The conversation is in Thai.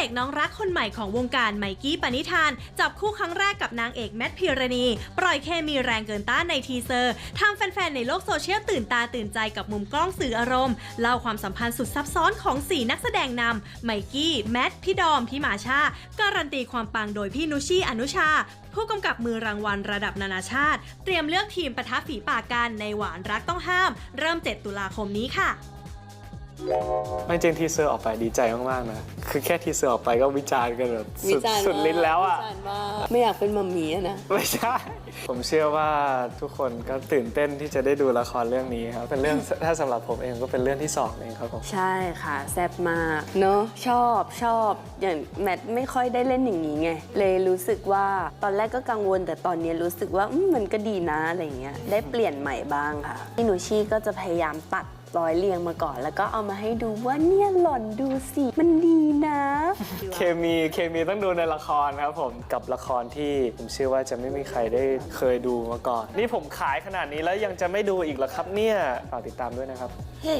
เอกน้องรักคนใหม่ของวงการไมกี้ปณิธาน จับคู่ครั้งแรกกับนางเอกแมทพิรณี ปล่อยเคมีแรงเกินต้านในทีเซอร์ทำแฟนๆ ในโลกโซเชียลตื่นตาตื่นใจกับมุมกล้องสื่ออารมณ์ เล่าความสัมพันธ์สุดซับซ้อนของสี่นักแสดงนำไมกี้แมทพี่ดอมพี่หมาชา การันตีความปังโดยพี่นุชชีอนุชาผู้กำกับมือรางวัลระดับนานาชาติ เตรียมเลือกทีมปะทะฝีปากกันในหวานรักต้องห้าม เริ่ม 7 ตุลาคมนี้ค่ะ ไม่จริงทีเซอร์ออกไปดีใจมากๆนะ คือแค่ทีเซอร์ออกไปก็วิจารณ์กันแบบวิสุดจารณ์สุดลิ้นแล้วอะ วิจารณ์ว่าไม่อยากเป็นมัมมี่อะนะ ไม่ใช่ ผมเชื่อว่าทุกคนก็ตื่นเต้นที่จะได้ดูละครเรื่องนี้ครับ เป็นเรื่องถ้าสำหรับผมเองก็เป็นเรื่องที่สองเองครับผม ใช่ค่ะ แซ่บมาก เนอะชอบชอบอย่างแมทไม่ค่อยได้เล่นอย่างนี้ไง เลยรู้สึกว่าตอนแรกก็กังวล แต่ตอนนี้รู้สึกว่าอืมมันก็ดีนะอะไรเงี้ยได้เปลี่ยนใหม่บ้างค่ะพี่หนูชี่ก็จะพยายามตัด ร้อยเรียงมาก่อน แล้วก็เอามาให้ดูว่าเนี่ยหล่อนดูสิมันดีนะเคมีเคมีต้องดูในละครครับผมกับละครที่ผมเชื่อว่าจะไม่มีใครได้เคยดูมาก่อน นี่ผมขายขนาดนี้แล้วยังจะไม่ดูอีกเหรอครับเนี่ยฝากติดตามด้วยนะครับ เฮ้